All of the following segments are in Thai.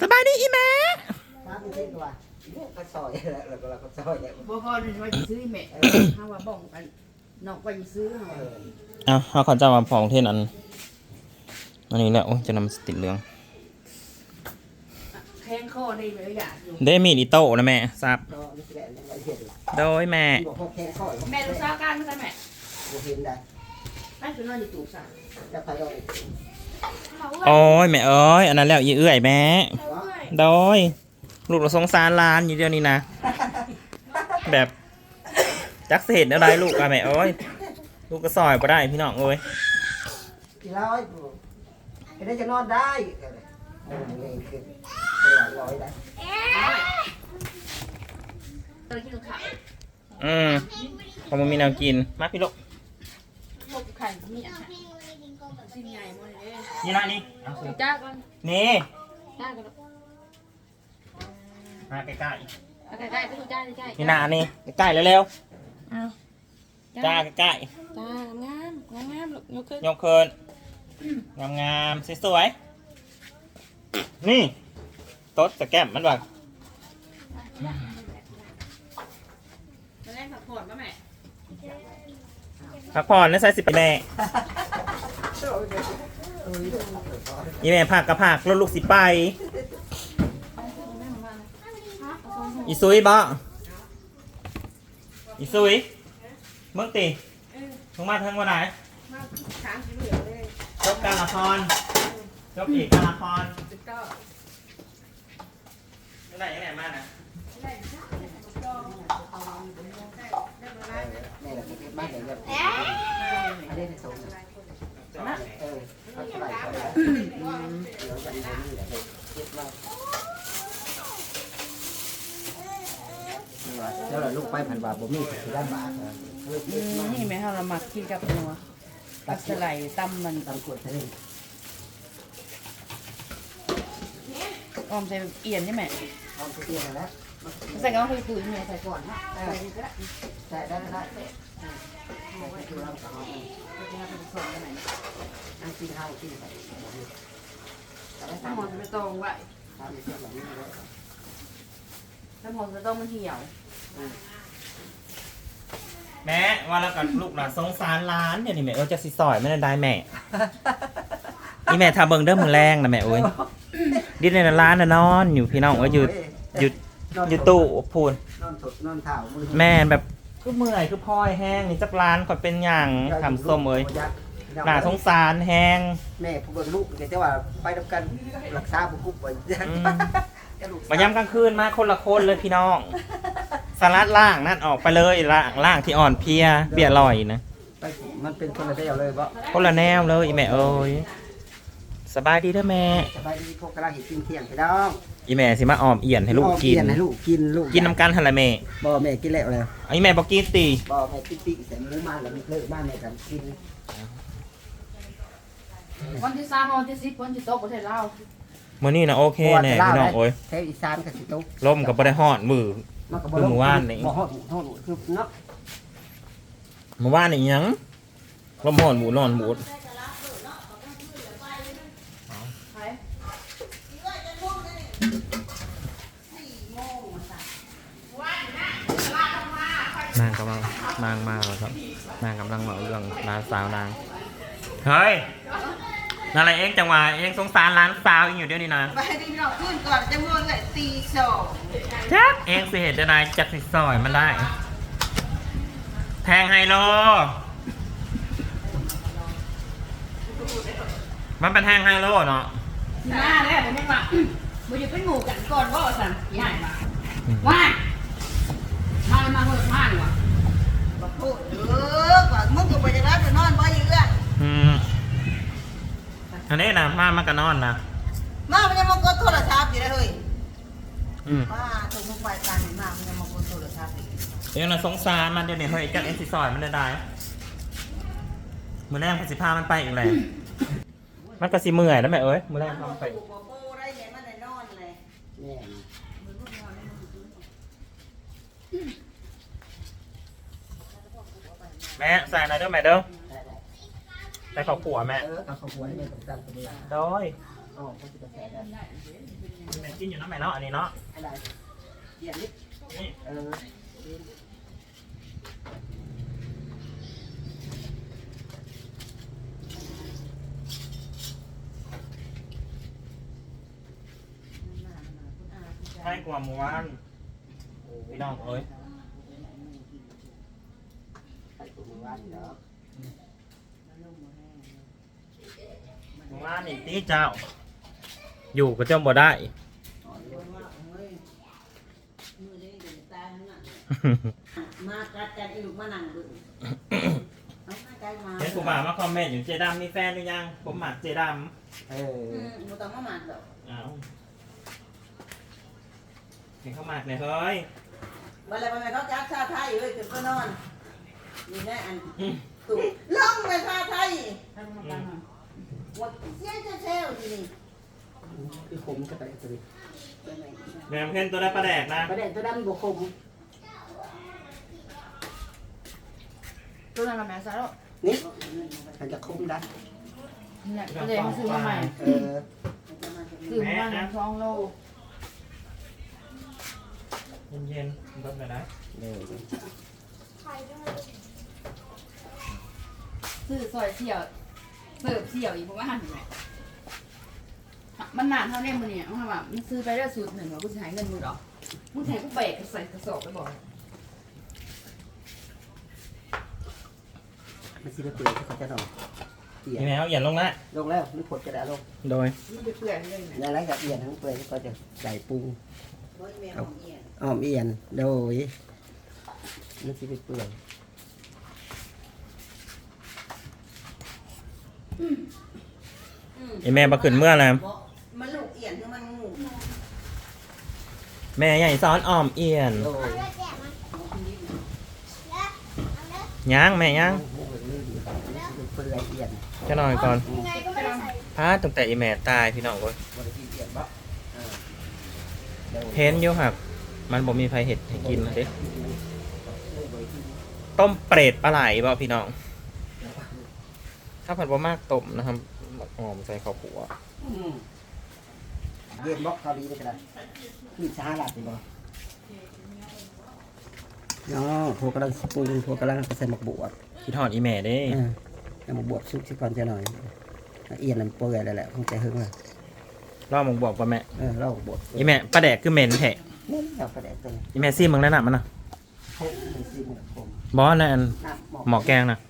สบายดีอีแม่น้ำมันเส้นตัวเนี่ยก็ซอยแล้วแล้วก็เราก็ซอยเนี่ยบ่พอนี่ว่าสิซื้อแม่เฮาว่าบ้องกันนอกว่าสิซื้อเฮาเออเอาเอาขอจำมาพองเทนอันอันนี้แหละโอ้ยจะนำสติดเหลืองแข้งคอได้เลยอยากอยู่ได้มีดอิโต้นะแม่ทราบก็ไม่ใช่แบบนั้นเห็นหรอกโดยแม่บอกพวกแค่ข้อยแม่ลูกสาวกันมั้ยแม่บ่เห็นได้แม่คือนอนอยู่ตู้ซะแล้วไปเอา โอ้ยแม่เอ้ยอันนั้นแล้วยี่เอื้อยแม่โดยลูกเราสงสารหลานอยู่เดียวนี้นะ แบบจักเสเหตุอะไรลูกอะแม่เอ้ยลูกก็ซอยก็ได้พี่น้องเอ้ยกี่ร้อยก็ได้จะนอนได้โอ้ยเลยคือร้อยได้ตอนกินข้าวอืมพอมันมีแนวกินมาพี่ลูกพวกไข่มีอะสิ่งใหญ่หมดเลย นี่นะนี่เอาสิจ้าก่อนนี่จ้าก่อนมาใกล้เอาใกล้ๆก็ดูจ้าใกล้ๆนี่นานี่ใกล้ๆเร็วเอาๆจ้าใกล้จ้างามงามลูกยกขึ้นๆยกเคินงามๆสวยๆนี่โต๊ดสแกมมันแบบมาเล่นผักผลป่ะแม่พักผ่อนนะใส่สิบแม่ ยี่แม่ผักกับผักรถลูกสิไป อีซุยบ่อีซุยมึงตีมึงมาทางวันไหนมาค้างสีเหลืองเลยจบการละครจบอีกการละครก็เมื่อไหร่ยังไงมานะแม่เราเก็บบ้านเดี๋ยวจะอันนี้ในโซน เออเขาสบายใจแล้วเดี๋ยวจะมีนี่แหละเก็บมาเดี๋ยวลูกไปพันบาทบ่มีสิด้านบาทลูกอืมนี่แม่เฮาละมักกินกับนัวกับสไลด์ตำมันตำกวดทะเลออมใส่เอียนใช่ไหมเอาไปเตี้ยแล้วใส่กับข้าวปุ๋ยแม่ใส่ก่อนนะใส่ก็ได้ใส่ได้ได้ ใส่ไปดูเราสองผสมกันไหนอันกินข้าวกินไปแต่ได้น้ำทำมันไม่ตรงไว้ทำในเส้นแบบนี้เลยน้ำมันจะต้องมันเหี่ยวแม่ว่าแล้วกับลูกหลานสงสารร้านเดี๋ยวนี้แม่เออจะสิซอยไม่ได้ได้แม่อีแม่ทำเบิ่งเด้อมือแรงนะแม่โอ้ยดินในร้านน่ะนอนอยู่พี่น้องว่าอยู่อยู่อยู่ตู้พูนนอนสดนอนเท้ามือแม่นแบบ คือเมื่อยคือพลอยแห้งนี่จักร้านก่อนเป็นอย่างทำส้มเอ้ยหน้าสงสารแห้งแม่ผู้เบิ่งลูกแต่ว่าไปทำกันรักษาบุกุบไว้อืมมาย้ำกลางคืนมาคนละคนเลยพี่น้องสลัดล่างนั่นออกไปเลยล่างล่างที่อ่อนเพลียเบียร์ลอยนะไปมันเป็นคนละเดียวเลยบ่คนละแนวเลยอีแม่เอ้ย สบายดีเด้อแม่ สบายดีพวกกำลังเห็นกินเที่ยงพี่น้องอีแม่สิมาออมเอียนให้ลูกกินให้ลูกกินลูกกินน้ำกันหันละแม่บ่แม่กินแล้วแล้วไอ้แม่บอกกินตีบ่แม่กินปีกใส่หมูมาแล้วมีเลิกบ้านแม่กันกินวันที่สามวันที่สิบวันที่โต๊ะประเทศลาวมื้อนี้นะโอเคแน่พี่น้องโอ้ยแถวอีสานก็สิตกล่มกับบ่ได้ฮอดมือมันก็คือหมู่บ้านนี่ บ่ฮอดฮอดคือเนาะเมื่อวานนี่หยังล่มฮอดหมูนอนหมูในางกำลังนางมาแล้วครับนางกำลังมาเรื่องร้านสาวนางเฮ้ยนั่นอะไรเองจังหวะเองสงสารร้านสาวเองอยู่เดี๋ยวนี้นะไปดีเราขึ้นก่อนจะงงเลยตีสองจักเองสิเหตุใดจักสิซอยมันได้ แทงไฮโลมันเป็นแทงไฮโลเนาะมาแล้วผมไม่มาบุญเป็นหมู่กันก่อนว่าสั่นใหญ่มาว่า มามาเมื่อวานว่ะบอกพูดเออกว่ามึงก็ไปจะรับจะนอนบ่อีกเอื้ออืมอันนี้นะมามันก็นอนนะมามันยังมากดโทรศัพท์อยู่เลยเฮ้ยอืมมาถูกมึงไปตามนี่มามันยังมากดโทรศัพท์อีกเองน่ะสงสารมันเดี๋ยวนี้เฮ้ยจักเอ็นสิซอยมันได้ได้มือแรกพันสิพามันไปอีกแล้วมันก็สิเมื่อยแล้วแม่เอ้ยมือแรกพามันไปปลูกบ่ปูได้เนี่ยมันได้นอนเลย แม่แม่ใส่อะไรเด้อแม่เด้อใส่ข้าวขัวแม่เออเอาข้าวหัวให้แม่ตกตามตัวนี้โด้ยเอาอ๋อเขาจะแสได้แม่กินอยู่เนาะแม่เนาะอันนี้เนาะอะไรเดี๋ยวนี้นี่เออให้กว่าหมู่บ้านพี่น้องเอ้ย ใส่ถุงมือว่านเนาะหมู่บ้านนี่ตีเจ้าอยู่ก็เจ้าบ่ได้ มากัดกันอีกมานั่งดูเอามาไกลมาเห็นกูบ่ามาคอมเมนต์อยู่เจดำมีแฟนหรือยัง ผมหมักเจดเอออืมบ่ต้องมาหมักดอกำอ้าวเห็นเขาหมักเลยเฮ้ยวันละวันเขาจับชาไทยเว้ยถึงก็นอน นี่แน่อันอืมตู่ลงไปชาไทยให้มันมาหน่อยหมดเสียจะเซลทีนี่คือขมก็ไปตัวนี้แหนมเพ่นตัวได้ปลาแดกนะประเด็นตัวดำบุคมตัวนั้นละแม่ซะแล้วนี่มันจะคมได้เนี่ยก็เลยมาซื้อมาใหม่เออซื้อมาหนึ่งสองโลเย็นๆรถไปนะเลย ซื้อซอยเสี่ยวเสิร์ฟเสี่ยวอีกเพราะว่าหั่นแหละมันนานเท่านี้มึงเนี่ยมึงทำแบบมึงซื้อไปได้สูตรหนึ่งว่ากูจะหายเงินมึงหรอมึงแทงกูเบรกใส่กระสอบไปบอกมันสิไปเปลือยเขาจะนอนเอียพี่แมวเหยียนลงละลงแล้วนี่ผดกระดาษลงโดยมันไปเปื่อยเลยเนี่ยแล้วหลังจากเอียนทั้งเปลือยก็จะใส่ปรุงบ่แม่ของเอียนอ้อมเอียนโดยมันสิไปเปลือย อืม ไอแม่มาขึ้นเมื่อแล้วมันลูกเอียนคือมันงูแม่ใหญ่ซ้อนอ้อมเอียนย่างแม่ย่างเปลือยเอียนจะนอนก่อนยังไงก็ไม่ได้ใส่พาตั้งแต่ไอแม่ตายพี่น้องเว้ยบริกินเพ้นอยู่ครับ มันบ่มีไฟเห็ดให้กินเด้ต้มเปรตปลาไหลบ่พี่น้อง ถ้าผัดบ่มากต้มนะครับ หอมใส่ข้าวผัวอืมเย็นบ่เกาหลีนี่ก็ได้มีสาลัดนี่บ่เนาะพวกกำลังปรุงพวกกำลังใส่หมกบวบคิดฮอดอีแม่เด้เออเอาหมกบวบซุกสิก่อนจะหน่อยเอียนมันเปื่อยแล้วแหละคงใจหึงเลยรอบมึงบอกว่าแม่ เออเราบดอีแม่ปลาแดกคือเหม็นแท้นี่เรากระแดกตัวนี้อีแม่ซี่มึงแล้วน่ะมันน่ะพกมันซีมันคมบ่นั่นอันน้ำหมอกหมอแกงน่ะยากันบริกิน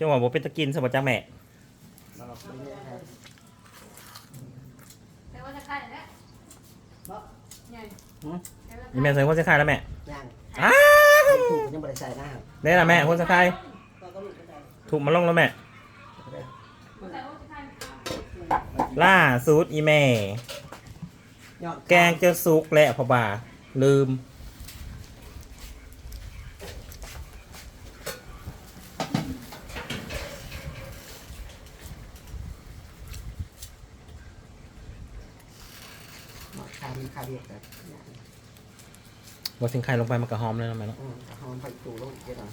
จังหวะบ่เป็นตะกินสมบัติจ้าแม่เราไปเรื่อยครับแต่ว่าจะคายแล้วอีแม่ใส่หัวจะคายแล้วแม่ย่างอ้าถูกยังบริใส่น้ได้ละแม่หัวจะคายก็ก็ลูกก็ได้ถูกมาลงแล้วแม่ำล่าสุดอีแม่ยอดแกงจะสุกและพอบาลืมหมอกคาดีคาเดียกแต่ บดสิงไข่ลงไปมันก็หอมเลยนะแม่เนาะอืมหอมไปตูลงอีกหน่อย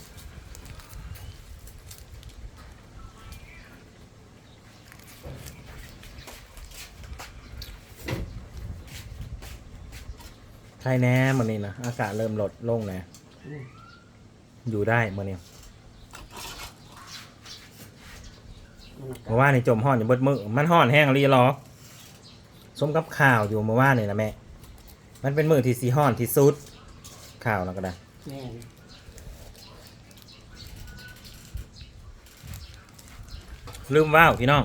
ใช่แน่มื่อนี้นะอากาศเริ่มลดลงนะอืมอยู่ได้มื่อนี้มันเมื่อวานนี่จมห้อนอยู่เบิดมือมันห้อนแห้งรีรอส้มกับข่าวอยู่เมื่อวานนี่นะแม่ มันเป็นมือที่สีห้อนที่สุด ข่าวนะก็ได้แม่นลืมว่าวพี่น้อง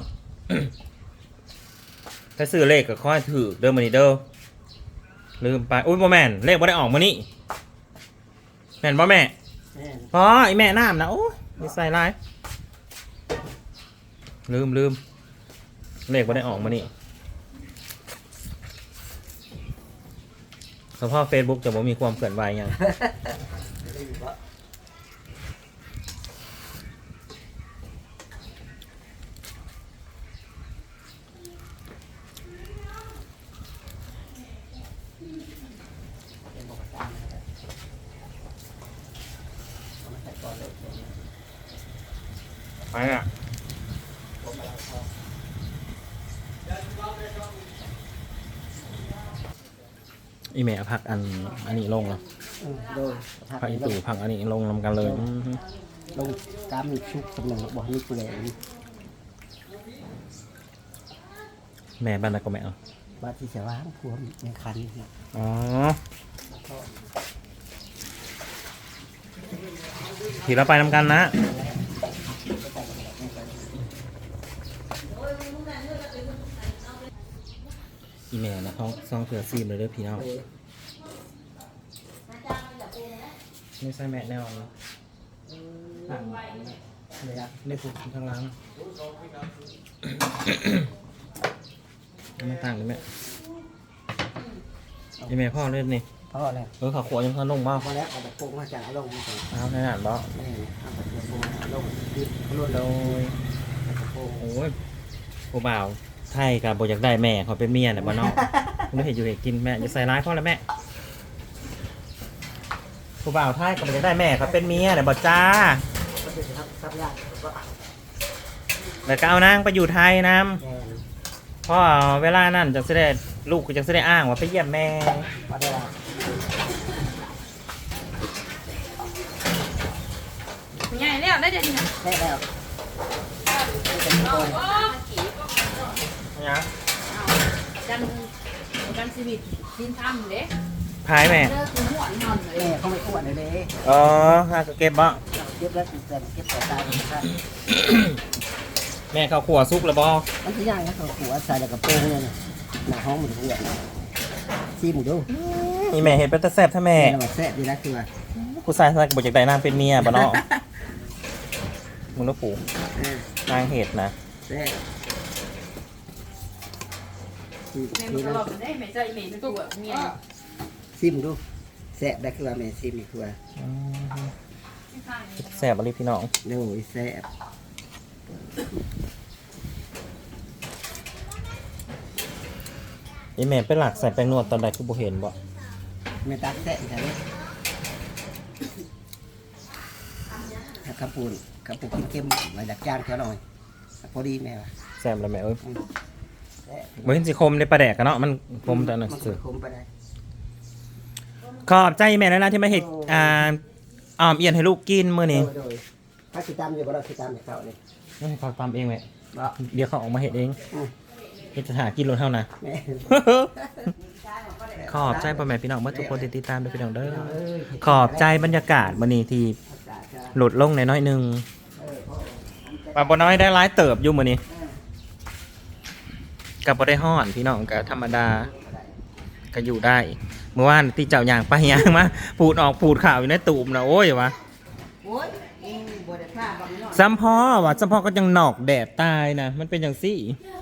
ถ้าซื้อเลขก็ค่อยถือเดิมมานี่เด้อลืมไปอุ้ยบ่แม่นเลขบ่ได้ออกมานี่แม่นบ่แม่แม่นอ๋อไอแม่น้ำนะโอ้ยมีใส่ลายลืมลืมเลขบ่ได้ออกมานี่ สภาพเฟซบุ๊กจะบ่มีความเคลื่อนไหวหยังได้อยู่บ่เป็นบอกตามนะ อามาใส่ก่อนเลยไปอะผมมาแล้วพออีเมลพักอันอันนี้ลงแล้วอืมโดยพักอีตู่พักอันนี้ลงนำกันเลยอืมลงกามมีชุกสำนักบอกมีเปลือยแม่บ้านนักก็แม่เอาว่าที่จะว่างพวมในคันนี่อ๋อขี่เราไปนำกันนะ อีเมลนะท้องซองเสือซีมเลยเด้อพี่น้องไม่ใช่แม่แน่นอนนะต่างเลยอะได้ผูกข้างหล่างเอามันต่างเลยแม่อีเมลพ่อเล่นนี่พ่อแล้วเออขาขวยังทันลงบ้าพอแล้วเอาแบบโป่งมาจากเอาลงมาใส่เอาในหันบ่นี่เอาแบบโป่งเอาลงคือรวดโดเลยยโป่งโอ้ยผู้บ่าวไทยกับบอยากได้แม่เขาเป็นเมียเนี่ยบ้านนอก คุณเห็นอยู่เห็นกินแม่อย่าใส่ร้ายพ่อแล้วแม่ผู้บ่าวไทยกับบอยากได้แม่เขาเป็นเมียเนี่ยบอจ้าก็จะทำทำยากก็แล้วก็เอานางไปอยู่ไทยนแน่ำเพราะเวลานั่นจะเสได็จลูกก็จะเสได็จอ้างว่าไปเยี่ยมแม่พอได้ละใหญ่แล้วได้เดี๋ยวนี้แค่แล้วเนี่ยกัน กันชีวิตสิ้นทำเด้พายแม่ เลิกคือหัวนอนเลยแม่เขาไม่อ้วนเลยเด้อ๋อฮาก็เก็บบ่เก็บแล้วแต่เก็บแต่ตายนะครับแม่เขาวขัวซุกแล้วบ่มันจะย่างนะเขาหัวใส่แล้วกับโป่งเนี่ยนะหน้าห้องมันอ้วนซีหมูดูนี่แม่เห็นเป็นตะแซ่บถ้าแม่แม่มาแซ่บดีนะคือว่าผู้ชายสักบอยากได้นางเป็นเมียบ้านนอมึงรู้ปู่อ่านางเห็ดนะแซ่บ แม่มันก็บอกมันได้แม่เจ้าอีเมย์เป็นตัวเมียซีหมูดูแซ่บได้คือว่าแม่ซีมีคือว่าแซ่บอะไรพี่น้องโอ้ยแซ่บอีแม่เป็นหลักใส่แป้งนวดตอนใดคือบ่เห็นบ่แม่ตักแซ่บใช่ไหมถ้กระปูนกระปูกินเค็มไว้ดักจานเขาหน่อยพอดีแม่ว่ะแซ่บแล้วแม่เอ้ย บบ่เห็นสิคมในปลาแดกกันเนาะมันคมแต่หนังมันสือ คมไปได้ขอบใจแม่แล้วนะที่มาเห็ดอ่าอ้อมเอียนให้ลูกกินมื้อนี้โดยโดยถ้าสิตามอยู่บ่เราสิตามให้เขาเลยไม่ให้เขาตามเองแม่บ่เดี๋ยวเขาออกมาเห็ดเองอืมเฮ็ดจะหากินรถเท่านะแม่ขอบใจพ่อแม่พี่น้องเมื่อทุกคนที่ติดตามด้วยพี่น้องเด้อขอบใจบรรยากาศมื้อนี้ที่หลุดลงในน้อยๆหนึงปาบ่น้อยได้ร้ายเติบอยู่มื้อนี้ กับบ่ได้ฮ้อนพี่น้องก็ธรรมดาก็อยู่ได้ เมื่อวานที่เจ้าอย่างไปอย่างมาปูดออกปูดข่าวอยู่ในตูมนะโอ้ยวะโอ้ยเองบ่ได้พลาดบ่ได้นอนซัมพ่อวะซัมพ่อก็ยังหนอกแดดตายนะมันเป็นอย่างซี่เ